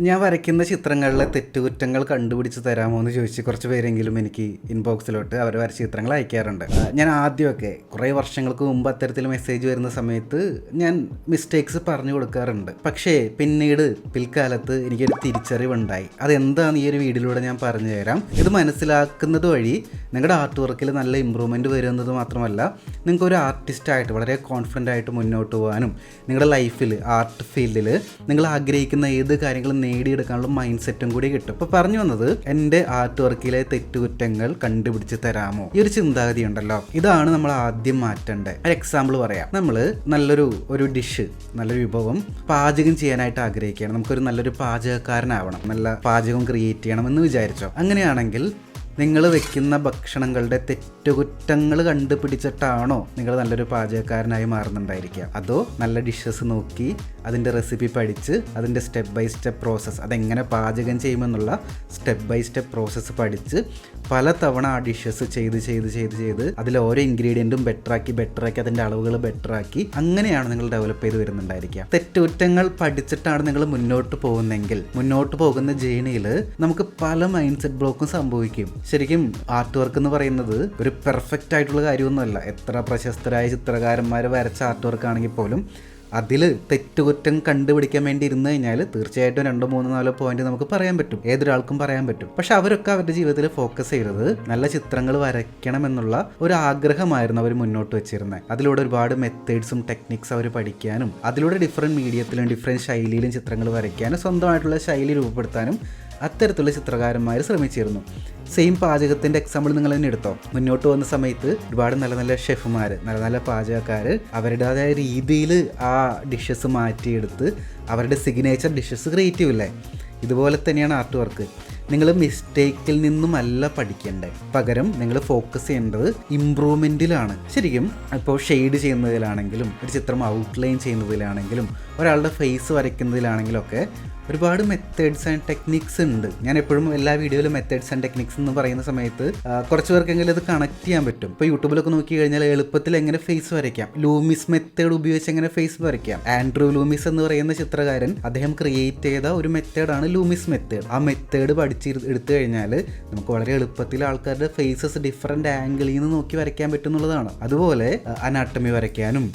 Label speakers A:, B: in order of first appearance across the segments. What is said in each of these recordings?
A: ഞാൻ വരയ്ക്കുന്ന ചിത്രങ്ങളിലെ തെറ്റുകുറ്റങ്ങൾ കണ്ടുപിടിച്ച് തരാമോ എന്ന് ചോദിച്ച് കുറച്ച് പേരെങ്കിലും എനിക്ക് ഇൻബോക്സിലോട്ട് അവർ വരച്ച ചിത്രങ്ങൾ അയക്കാറുണ്ട്. ഞാൻ ആദ്യമൊക്കെ കുറേ വർഷങ്ങൾക്ക് മുമ്പ് അത്തരത്തിൽ മെസ്സേജ് വരുന്ന സമയത്ത് ഞാൻ മിസ്റ്റേക്സ് പറഞ്ഞു കൊടുക്കാറുണ്ട്. പക്ഷേ പിന്നീട് പിൽക്കാലത്ത് എനിക്കൊരു തിരിച്ചറിവുണ്ടായി. അതെന്താന്ന് ഈ ഒരു വീഡിയോയിലൂടെ ഞാൻ പറഞ്ഞു തരാം. ഇത് മനസ്സിലാക്കുന്നത് വഴി നിങ്ങളുടെ ആർട്ട് വർക്കിൽ നല്ല ഇമ്പ്രൂവ്മെന്റ് വരുന്നത് മാത്രമല്ല നിങ്ങൾക്ക് ഒരു ആർട്ടിസ്റ്റായിട്ട് വളരെ കോൺഫിഡന്റ് ആയിട്ട് മുന്നോട്ട് പോകാനും നിങ്ങളുടെ ലൈഫിൽ ആർട്ട് ഫീൽഡിൽ നിങ്ങൾ ആഗ്രഹിക്കുന്ന ഏത് കാര്യങ്ങളും നേടിയെടുക്കാനുള്ള മൈൻഡ് സെറ്റും കൂടി കിട്ടും. അപ്പൊ പറഞ്ഞു വന്നത് എന്റെ ആർട്ട് വർക്കിലെ തെറ്റുകുറ്റങ്ങൾ കണ്ടുപിടിച്ച് തരാമോ? ഈ ഒരു ചിന്താഗതി ഉണ്ടല്ലോ. ഇതാണ് നമ്മൾ ആദ്യം മാറ്റേണ്ടത് ഒരു എക്സാമ്പിൾ പറയാം. നമ്മൾ നല്ലൊരു ഒരു ഡിഷ് നല്ലൊരു വിഭവം പാചകം ചെയ്യാനായിട്ട് ആഗ്രഹിക്കുകയാണ്. നമുക്കൊരു നല്ലൊരു പാചകക്കാരനാവണം. നല്ല പാചകം ക്രിയേറ്റ് ചെയ്യണം എന്ന് വിചാരിച്ചോ. അങ്ങനെയാണെങ്കിൽ നിങ്ങൾ വെക്കുന്ന ഭക്ഷണങ്ങളുടെ തെറ്റുകുറ്റങ്ങൾ കണ്ടുപിടിച്ചിട്ടാണോ നിങ്ങൾ നല്ലൊരു പാചകക്കാരനായി മാറുന്നുണ്ടായിരിക്കുക? അതോ നല്ല ഡിഷസ് നോക്കി അതിന്റെ റെസിപ്പി പഠിച്ച് അതിന്റെ സ്റ്റെപ്പ് ബൈ സ്റ്റെപ്പ് പ്രോസസ്സ് അതെങ്ങനെ പാചകം ചെയ്യുമെന്നുള്ള സ്റ്റെപ്പ് ബൈ സ്റ്റെപ്പ് പ്രോസസ്സ് പഠിച്ച് പല തവണ ആ ഡിഷസ് ചെയ്ത് ചെയ്ത് ചെയ്ത് ചെയ്ത് അതിൽ ഓരോ ഇൻഗ്രീഡിയന്റും ബെറ്ററാക്കി ബെറ്ററാക്കി അതിന്റെ അളവുകൾ ബെറ്ററാക്കി അങ്ങനെയാണ് നിങ്ങൾ ഡെവലപ്പ് ചെയ്ത് വരുന്നുണ്ടായിരിക്കുക. തെറ്റുകുറ്റങ്ങൾ പഠിച്ചിട്ടാണ് നിങ്ങൾ മുന്നോട്ട് പോകുന്നെങ്കിൽ മുന്നോട്ട് പോകുന്ന ജേണിയിൽ നമുക്ക് പല മൈൻഡ് സെറ്റ് ബ്ലോക്കും സംഭവിക്കും. ശരിക്കും ആർട്ട് വർക്ക് എന്ന് പറയുന്നത് ഒരു പെർഫെക്റ്റ് ആയിട്ടുള്ള കാര്യമൊന്നുമല്ല. എത്ര പ്രശസ്തരായ ചിത്രകാരന്മാർ വരച്ച ആർട്ട് വർക്ക് ആണെങ്കിൽ പോലും അതിൽ തെറ്റുകുറ്റം കണ്ടുപിടിക്കാൻ വേണ്ടി ഇരുന്ന് കഴിഞ്ഞാൽ തീർച്ചയായിട്ടും രണ്ടോ മൂന്നോ നാലോ പോയിന്റ് നമുക്ക് പറയാൻ പറ്റും. ഏതൊരാൾക്കും പറയാൻ പറ്റും. പക്ഷെ അവരൊക്കെ അവരുടെ ജീവിതത്തിൽ ഫോക്കസ് ചെയ്തത് നല്ല ചിത്രങ്ങൾ വരയ്ക്കണം എന്നുള്ള ഒരു ആഗ്രഹമായിരുന്നു അവർ മുന്നോട്ട് വെച്ചിരുന്നത് അതിലൂടെ ഒരുപാട് മെത്തേഡ്സും ടെക്നിക്സ് അവർ പഠിക്കാനും അതിലൂടെ ഡിഫറെന്റ് മീഡിയത്തിലും ഡിഫറെന്റ് ശൈലിയിലും ചിത്രങ്ങൾ വരയ്ക്കാനും സ്വന്തമായിട്ടുള്ള ശൈലി രൂപപ്പെടുത്താനും അത്തരത്തിലുള്ള ചിത്രകാരന്മാർ ശ്രമിച്ചിരുന്നു. സെയിം പാചകത്തിന്റെ എക്സാമ്പിൾ നിങ്ങൾ തന്നെ എടുത്തോ. മുന്നോട്ട് പോകുന്ന സമയത്ത് ഒരുപാട് നല്ല നല്ല ഷെഫുമാർ നല്ല നല്ല പാചകക്കാർ അവരുടേതായ രീതിയിൽ ആ ഡിഷസ് മാറ്റിയെടുത്ത് അവരുടെ സിഗ്നേച്ചർ ഡിഷസ് ക്രിയേറ്റ് ചെയ്യില്ലേ? ഇതുപോലെ തന്നെയാണ് ആർട്ട് വർക്ക് നിങ്ങൾ മിസ്റ്റേക്കിൽ നിന്നുമല്ല പഠിക്കേണ്ടത് പകരം നിങ്ങൾ ഫോക്കസ് ചെയ്യേണ്ടത് ഇമ്പ്രൂവ്മെന്റിലാണ് ശരിക്കും ഇപ്പോൾ ഷെയ്ഡ് ചെയ്യുന്നതിലാണെങ്കിലും ഒരു ചിത്രം ഔട്ട്ലൈൻ ചെയ്യുന്നതിലാണെങ്കിലും ഒരാളുടെ ഫേസ് വരയ്ക്കുന്നതിലാണെങ്കിലും ഒക്കെ ഒരുപാട് മെത്തേഡ്സ് ആൻഡ് ടെക്നിക്സ് ഉണ്ട്. ഞാൻ എപ്പോഴും എല്ലാ വീഡിയോയിലും മെത്തേഡ്സ് ആൻഡ് ടെക്നിക്സ് എന്ന് പറയുന്ന സമയത്ത് കുറച്ച് പേർക്കെങ്കിലും ഇത് കണക്ട് ചെയ്യാൻ പറ്റും. ഇപ്പോൾ യൂട്യൂബിലൊക്കെ നോക്കി കഴിഞ്ഞാൽ എളുപ്പത്തിൽ എങ്ങനെ ഫേസ് വരയ്ക്കാം? ലൂമിസ് മെത്തേഡ് ഉപയോഗിച്ച് എങ്ങനെ ഫേസ് വരയ്ക്കാം? ആൻഡ്രൂ ലൂമിസ് എന്ന് പറയുന്ന ചിത്രകാരൻ അദ്ദേഹം ക്രിയേറ്റ് ചെയ്ത ഒരു മെത്തേഡാണ് ലൂമിസ് മെത്തേഡ് ആ മെത്തേഡ് പഠിച്ച് എടുത്തു കഴിഞ്ഞാൽ നമുക്ക് വളരെ എളുപ്പത്തിൽ ആൾക്കാരുടെ ഫേസസ് ഡിഫറെന്റ് ആംഗിളിൽ നിന്ന് നോക്കി വരയ്ക്കാൻ പറ്റും എന്നുള്ളതാണ് അതുപോലെ അനാട്ടമി വരയ്ക്കാനും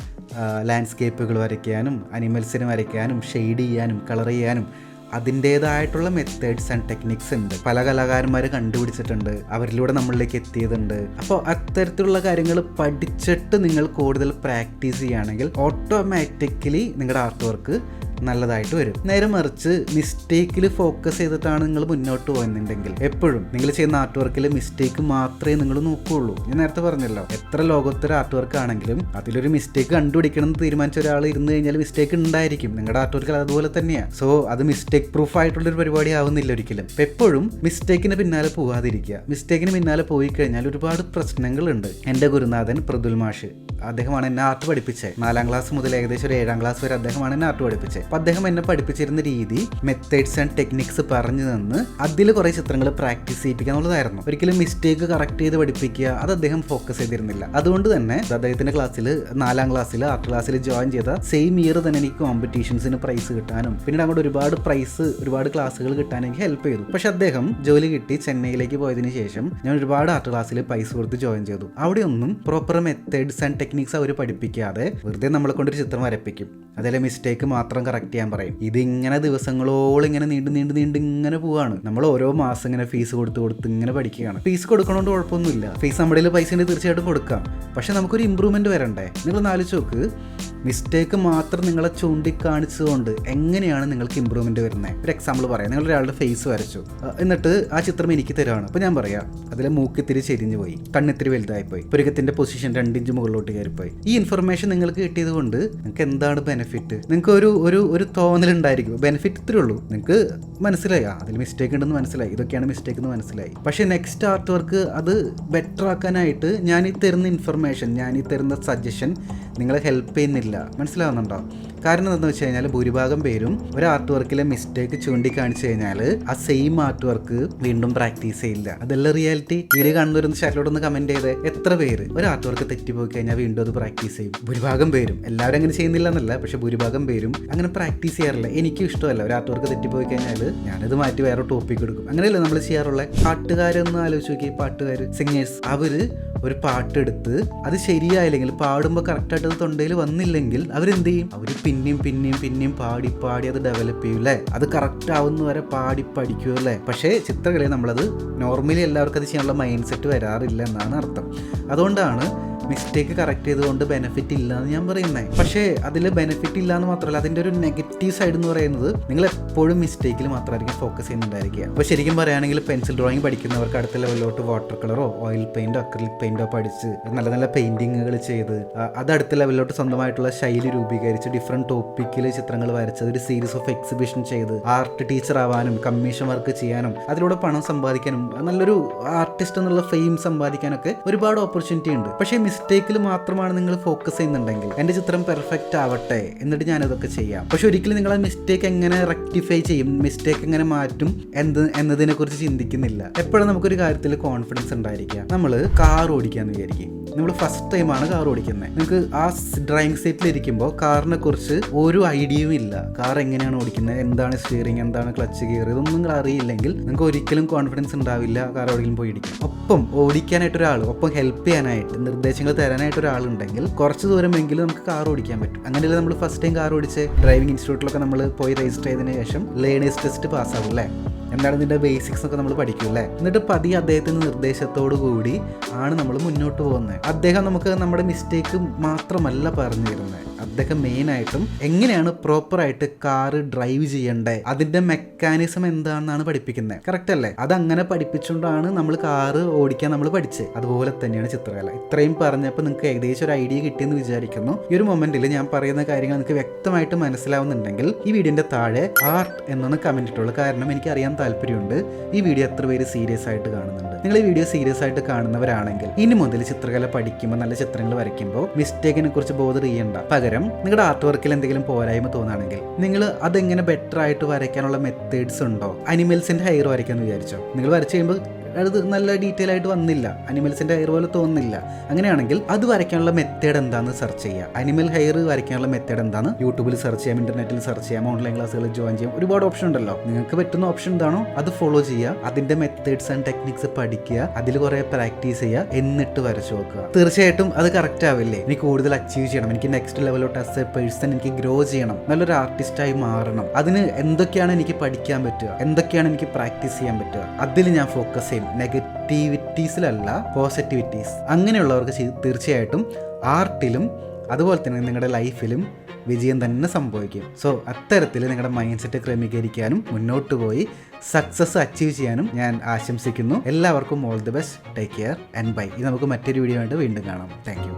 A: ലാൻഡ്സ്കേപ്പുകൾ വരയ്ക്കാനും അനിമൽസിനെ വരയ്ക്കാനും ഷെയ്ഡ് ചെയ്യാനും കളർ ചെയ്യാനും അതിന്റേതായിട്ടുള്ള മെത്തേഡ്സ് ആൻഡ് ടെക്നിക്സ് ഉണ്ട്. പല കലാകാരന്മാർ കണ്ടുപിടിച്ചിട്ടുണ്ട്. അവരിലൂടെ നമ്മളിലേക്ക് എത്തിയതുണ്ട്. അപ്പോൾ അത്തരത്തിലുള്ള കാര്യങ്ങൾ പഠിച്ചിട്ട് നിങ്ങൾ കൂടുതൽ പ്രാക്ടീസ് ചെയ്യുകയാണെങ്കിൽ ഓട്ടോമാറ്റിക്കലി നിങ്ങളുടെ ആർട്ട് വർക്ക് നല്ലതായിട്ട് വരും. നേരെ മറിച്ച് മിസ്റ്റേക്കിൽ ഫോക്കസ് ചെയ്തിട്ടാണ് നിങ്ങൾ മുന്നോട്ട് പോകുന്നുണ്ടെങ്കിൽ എപ്പോഴും നിങ്ങൾ ചെയ്യുന്ന ആർട്ട് വർക്കിൽ മിസ്റ്റേക്ക് മാത്രമേ നിങ്ങൾ നോക്കുകയുള്ളൂ ഞാൻ നേരത്തെ പറഞ്ഞല്ലോ എത്ര ലോകത്തൊരു ആർട്ട് വർക്ക് ആണെങ്കിലും അതിലൊരു മിസ്റ്റേക്ക് കണ്ടുപിടിക്കണം എന്ന് തീരുമാനിച്ച ഒരാൾ ഇരുന്ന് കഴിഞ്ഞാൽ മിസ്റ്റേക്ക് ഉണ്ടായിരിക്കും. നിങ്ങളുടെ ആർട്ട് വർക്കിൽ അതുപോലെ തന്നെയാണ് സോ അത് മിസ്റ്റേക്ക് പ്രൂഫ് ആയിട്ടുള്ളൊരു പരിപാടി ആവുന്നില്ല ഒരിക്കലും. എപ്പോഴും മിസ്റ്റേക്കിന് പിന്നാലെ പോകാതിരിക്കുക. മിസ്റ്റേക്കിന് പിന്നാലെ പോയി കഴിഞ്ഞാൽ ഒരുപാട് പ്രശ്നങ്ങളുണ്ട്. എന്റെ ഗുരുനാഥൻ പ്രതുൽ മാഷ് അദ്ദേഹമാണ് എന്നെ ആർട്ട് പഠിപ്പിച്ചത്. നാലാം ക്ലാസ് മുതൽ ഏകദേശം ഒരു ഏഴാം ക്ലാസ് വരെ അദ്ദേഹമാണ് എന്നെ ആർട്ട് പഠിപ്പിച്ചത്. അപ്പം അദ്ദേഹം എന്നെ പഠിപ്പിച്ചിരുന്ന രീതി മെത്തേഡ്സ് ആൻഡ് ടെക്നിക്സ് പറഞ്ഞു തന്ന് അതിൽ കുറേ ചിത്രങ്ങൾ പ്രാക്ടീസ് ചെയ്യിപ്പിക്കുക എന്നുള്ളതായിരുന്നു ഒരിക്കലും മിസ്റ്റേക്ക് കറക്റ്റ് ചെയ്ത് പഠിപ്പിക്കുക അത് അദ്ദേഹം ഫോക്കസ് ചെയ്തിരുന്നില്ല. അതുകൊണ്ട് തന്നെ അദ്ദേഹത്തിന്റെ ക്ലാസ്സിൽ നാലാം ക്ലാസ്സിൽ ആർട്ട് ക്ലാസ്സിൽ ജോയിൻ ചെയ്ത സെയിം ഇയർ തന്നെ എനിക്ക് കോമ്പറ്റീഷൻസിന് പ്രൈസ് കിട്ടാനും പിന്നീട് അങ്ങോട്ട് ഒരുപാട് പ്രൈസ് ഒരുപാട് ക്ലാസ്സുകൾ കിട്ടാൻ എനിക്ക് ഹെൽപ്പ് ചെയ്തു. പക്ഷെ അദ്ദേഹം ജോലി കിട്ടി ചെന്നൈയിലേക്ക് പോയതിനു ശേഷം ഞാൻ ഒരുപാട് ആർട്ട് ക്ലാസ്സിൽ പൈസ കൊടുത്ത് ജോയിൻ ചെയ്തു. അവിടെ ഒന്നും പ്രോപ്പർ മെത്തേഡ്സ് ആൻഡ് ടെക്നിക്സ് അവർ പഠിപ്പിക്കാതെ വെറുതെ നമ്മളെ കൊണ്ടൊരു ചിത്രം വരപ്പിക്കും. അതിലെ മിസ്റ്റേക്ക് മാത്രം ചെയ്യാൻ പറയും. ഇതിങ്ങനെ ദിവസങ്ങളോളം ഇങ്ങനെ നീണ്ടു നീണ്ടു നീണ്ടു ഇങ്ങനെ പോവാണ്. നമ്മൾ ഓരോ മാസം ഇങ്ങനെ ഫീസ് കൊടുത്ത് കൊടുത്ത് ഇങ്ങനെ പഠിക്കുകയാണ്. ഫീസ് കൊടുക്കണോണ്ട് കുഴപ്പമൊന്നുമില്ല. ഫീസ് നമ്മുടെ പൈസ ഉണ്ടെങ്കിൽ തീർച്ചയായിട്ടും കൊടുക്കാം. പക്ഷെ നമുക്കൊരു ഇമ്പ്രൂവ്മെന്റ് വരണ്ടേ? നിങ്ങൾ നാലിച്ച് നോക്ക്. മിസ്റ്റേക്ക് മാത്രം നിങ്ങളെ ചൂണ്ടിക്കാണിച്ചുകൊണ്ട് എങ്ങനെയാണ് നിങ്ങൾക്ക് ഇമ്പ്രൂവ്മെന്റ് വരുന്നത് ഒരു എക്സാമ്പിൾ പറയാം. നിങ്ങൾ ഒരാളുടെ ഫേസ് വരച്ചു. എന്നിട്ട് ആ ചിത്രം എനിക്ക് തരാണ് അപ്പോൾ ഞാൻ പറയാം. അതിലെ മൂക്കിത്തിരി ചെരിഞ്ഞു പോയി. കണ്ണിത്തിരി വലുതായി പോയി പുരുകത്തിന്റെ പൊസിഷൻ രണ്ടിഞ്ച് മുകളിലോട്ട് കയറിപ്പോയി. ഈ ഇൻഫർമേഷൻ നിങ്ങൾക്ക് കിട്ടിയത് കൊണ്ട് നിങ്ങൾക്ക് എന്താണ് ബെനിഫിറ്റ് നിങ്ങൾക്ക് ഒരു ഒരു ഒരു തോന്നലുണ്ടായിരിക്കും. ബെനിഫിറ്റ് ഇത്രേ ഉള്ളൂ. നിങ്ങൾക്ക് മനസ്സിലായി. അതിൽ മിസ്റ്റേക്ക് ഉണ്ടെന്ന് മനസ്സിലായി. ഇതൊക്കെയാണ് മിസ്റ്റേക്ക് എന്ന് മനസ്സിലായി. പക്ഷേ നെക്സ്റ്റ് ആർട്ട് വർക്ക് അത് ബെറ്റർ ആക്കാനായിട്ട് ഞാൻ ഈ തരുന്ന ഇൻഫർമേഷൻ ഞാൻ ഈ തരുന്ന സജഷൻ നിങ്ങളെ ഹെൽപ്പ് ചെയ്യുന്നില്ല. മനസ്സിലാവുന്നുണ്ടോ? കാരണം എന്താണെന്ന് വെച്ച് കഴിഞ്ഞാൽ ഭൂരിഭാഗം പേരും ഒരു ആർട്ട് വർക്കിലെ മിസ്റ്റേക്ക് ചൂണ്ടിക്കാണിച്ചു കഴിഞ്ഞാൽ ആ സെയിം ആർട്ട് വർക്ക് വീണ്ടും പ്രാക്ടീസ് ചെയ്യില്ല. അതല്ല റിയാലിറ്റി വീഡിയോ കാണുന്നവരൊന്ന് ചാറ്റിലോട് ഒന്ന് കമന്റ് ചെയ്ത്. എത്ര പേര് ഒരു ആർട്ട് വർക്ക് തെറ്റിപ്പോയി കഴിഞ്ഞാൽ വീണ്ടും അത് പ്രാക്ടീസ് ചെയ്യും? ഭൂരിഭാഗം പേരും. എല്ലാവരും അങ്ങനെ ചെയ്യുന്നില്ല എന്നല്ല പക്ഷെ ഭൂരിഭാഗം പേരും അങ്ങനെ പ്രാക്ടീസ് ചെയ്യാറില്ല. എനിക്കും ഇഷ്ടമല്ല ഒരു ആർട്ട് വർക്ക് തെറ്റിപ്പോയി കഴിഞ്ഞാൽ ഞാനത് മാറ്റി വേറെ ടോപ്പിക് എടുക്കും. അങ്ങനെയല്ല നമ്മൾ ചെയ്യാറുള്ളത് പാട്ടുകാരെന്ന് ആലോചിച്ച് നോക്കി പാട്ടുകാർ സിംഗേഴ്സ് അവർ ഒരു പാട്ടെടുത്ത് അത് ശരിയായില്ലെങ്കിൽ പാടുമ്പോൾ കറക്റ്റായിട്ട് അത് തൊണ്ടയിൽ വന്നില്ലെങ്കിൽ അവരെന്ത് ചെയ്യും? അവർ പിന്നെയും പിന്നെയും പിന്നെയും പാടി പാടി അത് ഡെവലപ്പ് ചെയ്യും അല്ലേ അത് കറക്റ്റ് ആവുന്ന വരെ പാടി പഠിക്കും അല്ലേ? പക്ഷേ ചിത്രകലയിൽ നമ്മളത് നോർമലി എല്ലാവർക്കും അത് ചെയ്യാനുള്ള മൈൻഡ് സെറ്റ് വരാറില്ല എന്നാണ് അർത്ഥം. അതുകൊണ്ടാണ് മിസ്റ്റേക്ക് കറക്റ്റ് ചെയ്തുകൊണ്ട് ബെനിഫിറ്റ് ഇല്ല എന്ന് ഞാൻ പറയുന്നത് പക്ഷേ അതിൽ ബെനിഫിറ്റ് ഇല്ല എന്ന് മാത്രമല്ല അതിന്റെ ഒരു നെഗറ്റീവ് സൈഡ് എന്ന് പറയുന്നത് നിങ്ങൾ എപ്പോഴും മിസ്റ്റേക്കിൽ മാത്രമായിരിക്കും ഫോക്കസ് ചെയ്യുന്നുണ്ടായിരിക്കുക. അപ്പോൾ ശരിക്കും പറയുകയാണെങ്കിൽ പെൻസിൽ ഡ്രോയിങ് പഠിക്കുന്നവർക്ക് അടുത്ത ലെവലിലോട്ട് വാട്ടർ കളറോ ഓയിൽ പെയിന്റോ അക്രിലിക് പെയിന്റോ പഠിച്ച് നല്ല നല്ല പെയിന്റിങ്ങുകൾ ചെയ്ത് അത് അടുത്ത ലെവലിലോട്ട് സ്വന്തമായിട്ടുള്ള ശൈലി രൂപീകരിച്ച് ഡിഫറെന്റ് ടോപ്പിക്കിൽ ചിത്രങ്ങൾ വരച്ച് ഒരു സീരീസ് ഓഫ് എക്സിബിഷൻ ചെയ്ത് ആർട്ട് ടീച്ചർ ആവാനും കമ്മീഷൻ വർക്ക് ചെയ്യാനും അതിലൂടെ പണം സമ്പാദിക്കാനും നല്ലൊരു ആർട്ടിസ്റ്റ് എന്നുള്ള ഫെയിം സമ്പാദിക്കാനൊക്കെ ഒരുപാട് ഓപ്പർച്യൂണിറ്റി ഉണ്ട്. പക്ഷേ മിസ്റ്റേക്കിൽ മാത്രമാണ് നിങ്ങൾ ഫോക്കസ് ചെയ്യുന്നുണ്ടെങ്കിൽ. എന്റെ ചിത്രം പെർഫെക്റ്റ് ആവട്ടെ. എന്നിട്ട് ഞാനിതൊക്കെ ചെയ്യാം. പക്ഷെ ഒരിക്കലും നിങ്ങൾ ആ മിസ്റ്റേക്ക് എങ്ങനെ റെക്ടിഫൈ ചെയ്യും മിസ്റ്റേക്ക് എങ്ങനെ മാറ്റും എന്ത് എന്നതിനെ കുറിച്ച് ചിന്തിക്കുന്നില്ല. എപ്പോഴും നമുക്കൊരു കാര്യത്തിൽ കോൺഫിഡൻസ് ഉണ്ടായിരിക്കുക. നമ്മൾ കാർ ഓടിക്കാന്ന് വിചാരിക്കും. നമ്മൾ ഫസ്റ്റ് ടൈമാണ് കാർ ഓടിക്കുന്നത്. നിങ്ങൾക്ക് ആ ഡ്രൈവിംഗ് സീറ്റിൽ ഇരിക്കുമ്പോൾ കാറിനെ കുറിച്ച് ഒരു ഐഡിയയും ഇല്ല. കാർ എങ്ങനെയാണ് ഓടിക്കുന്നത് എന്താണ് സ്റ്റിയറിംഗ് എന്താണ് ക്ലച്ച് ഗിയർ ഇതൊന്നും നിങ്ങൾ അറിയില്ലെങ്കിൽ നിങ്ങൾക്ക് ഒരിക്കലും കോൺഫിഡൻസ് ഉണ്ടാവില്ല കാർ പോയി ഇടിക്കും ഒപ്പം ഓടിക്കാനായിട്ട് ഒരാൾ ഒപ്പം ഹെൽപ്പ് ചെയ്യാനായിട്ട് നിർദ്ദേശങ്ങൾ തരാനായിട്ട് ഒരാളുണ്ടെങ്കിൽ കുറച്ച് ദൂരമെങ്കിലും നമുക്ക് കാർ ഓടിക്കാൻ പറ്റും. അങ്ങനെയല്ലേ നമ്മൾ ഫസ്റ്റ് ടൈം കാർ ഓടിച്ച്? ഡ്രൈവിംഗ് ഇൻസ്റ്റിറ്റ്യൂട്ടിലൊക്കെ നമ്മൾ പോയി രജിസ്റ്റർ ചെയ്തതിന് ശേഷം ലേണേഴ്സ് ടെസ്റ്റ് പാസ്സാവും അല്ലേ? എന്താണ് ഇതിന്റെ ബേസിക്സ് ഒക്കെ നമ്മൾ പഠിക്കും അല്ലേ? എന്നിട്ട് പതി അദ്ദേഹത്തിന്റെ നിർദ്ദേശത്തോടു കൂടി ആണ് നമ്മൾ മുന്നോട്ട് പോകുന്നത് അദ്ദേഹം നമുക്ക് നമ്മുടെ മിസ്റ്റേക്ക് മാത്രമല്ല പറഞ്ഞു തരുന്നത് അദ്ദേഹം മെയിനായിട്ടും എങ്ങനെയാണ് പ്രോപ്പറായിട്ട് കാറ് ഡ്രൈവ് ചെയ്യേണ്ടത് അതിന്റെ മെക്കാനിസം എന്താണെന്നാണ് പഠിപ്പിക്കുന്നത് കറക്റ്റ് അല്ലേ? അത് അങ്ങനെ പഠിപ്പിച്ചുകൊണ്ടാണ് നമ്മൾ കാറ് ഓടിക്കാൻ നമ്മൾ പഠിച്ചത് അതുപോലെ തന്നെയാണ് ചിത്രകല. ഇത്രയും പറഞ്ഞപ്പോൾ നിങ്ങൾക്ക് ഏകദേശം ഒരു ഐഡിയ കിട്ടിയെന്ന് വിചാരിക്കുന്നു. ഈ ഒരു മൊമെന്റിൽ ഞാൻ പറയുന്ന കാര്യങ്ങൾ നിങ്ങൾക്ക് വ്യക്തമായിട്ട് മനസ്സിലാവുന്നുണ്ടെങ്കിൽ ഈ വീഡിയോന്റെ താഴെ ആർട്ട് എന്നൊന്ന് കമന്റ് ഇട്ടുള്ളൂ കാരണം എനിക്ക് അറിയാൻ താല്പര്യമുണ്ട്. ഈ വീഡിയോ എത്ര പേര് സീരിയസ് ആയിട്ട് കാണുന്നുണ്ട്? നിങ്ങൾ ഈ വീഡിയോ സീരിയസ് ആയിട്ട് കാണുന്നവരാണെങ്കിൽ ഇനി മുതൽ ചിത്രകല പഠിക്കുമ്പോൾ നല്ല ചിത്രങ്ങൾ വരയ്ക്കുമ്പോൾ മിസ്റ്റേക്കിനെ കുറിച്ച് ബോധർ ചെയ്യണ്ട പകരം നിങ്ങളുടെ ആർട്ട് വർക്കിൽ എന്തെങ്കിലും പോരായ്മ തോന്നുകയാണെങ്കിൽ നിങ്ങൾ അതെങ്ങനെ ബെറ്റർ ആയിട്ട് വരയ്ക്കാനുള്ള മെത്തേഡ്സ് ഉണ്ടോ? അനിമൽസിന്റെ ഹെയർ വരയ്ക്കാന്ന് വിചാരിച്ചോ? നിങ്ങൾ വരച്ച് കഴിയുമ്പോൾ അത് നല്ല ഡീറ്റെയിൽ ആയിട്ട് വന്നില്ല. അനിമൽസിന്റെ ഹെയർ പോലെ തോന്നുന്നില്ല. അങ്ങനെയാണെങ്കിൽ അത് വരയ്ക്കാനുള്ള മെത്തേഡ് എന്താണെന്ന് സെർച്ച് ചെയ്യുക. അനിമൽ ഹെയർ വരയ്ക്കാനുള്ള മെത്തേഡ് എന്താണ് യൂട്യൂബിൽ സെർച്ച് ചെയ്യാം ഇന്റർനെറ്റിൽ സെർച്ച് ചെയ്യാം ഓൺലൈൻ ക്ലാസ്സുകൾ ജോയിൻ ചെയ്യാം. ഒരുപാട് ഓപ്ഷൻ ഉണ്ടല്ലോ. നിങ്ങൾക്ക് പറ്റുന്ന ഓപ്ഷൻ എന്താണോ അത് ഫോളോ ചെയ്യുക. അതിന്റെ മെത്തേഡ്സ് ആൻഡ് ടെക്നിക്സ് പഠിക്കുക. അതിൽ കുറെ പ്രാക്ടീസ് ചെയ്യുക. എന്നിട്ട് വരച്ചു നോക്കുക. തീർച്ചയായിട്ടും അത് കറക്റ്റ് ആവില്ലേ? എനിക്ക് കൂടുതൽ അച്ചീവ് ചെയ്യണം. എനിക്ക് നെക്സ്റ്റ് ലെവലോട്ട് ആസ് എ പേഴ്സൺ എനിക്ക് ഗ്രോ ചെയ്യണം. നല്ലൊരു ആർട്ടിസ്റ്റായി മാറണം. അതിന് എന്തൊക്കെയാണ് എനിക്ക് പഠിക്കാൻ പറ്റുക? എന്തൊക്കെയാണ് എനിക്ക് പ്രാക്ടീസ് ചെയ്യാൻ പറ്റുക? അതിൽ ഞാൻ ഫോക്കസ് ചെയ്യും നെഗറ്റിവിറ്റീസിലല്ല പോസിറ്റിവിറ്റീസ്. അങ്ങനെയുള്ളവർക്ക് ചെയ്- തീർച്ചയായിട്ടും ആർട്ടിലും അതുപോലെ തന്നെ നിങ്ങളുടെ ലൈഫിലും വിജയം തന്നെ സംഭവിക്കും. സോ അത്തരത്തിൽ നിങ്ങളുടെ മൈൻഡ് സെറ്റ് ക്രമീകരിക്കാനും മുന്നോട്ട് പോയി സക്സസ് അച്ചീവ് ചെയ്യാനും ഞാൻ ആശംസിക്കുന്നു. എല്ലാവർക്കും all the best. Take care and bye. ഇത് നമുക്ക് മറ്റൊരു വീഡിയോ ആയിട്ട് വീണ്ടും കാണാം. താങ്ക്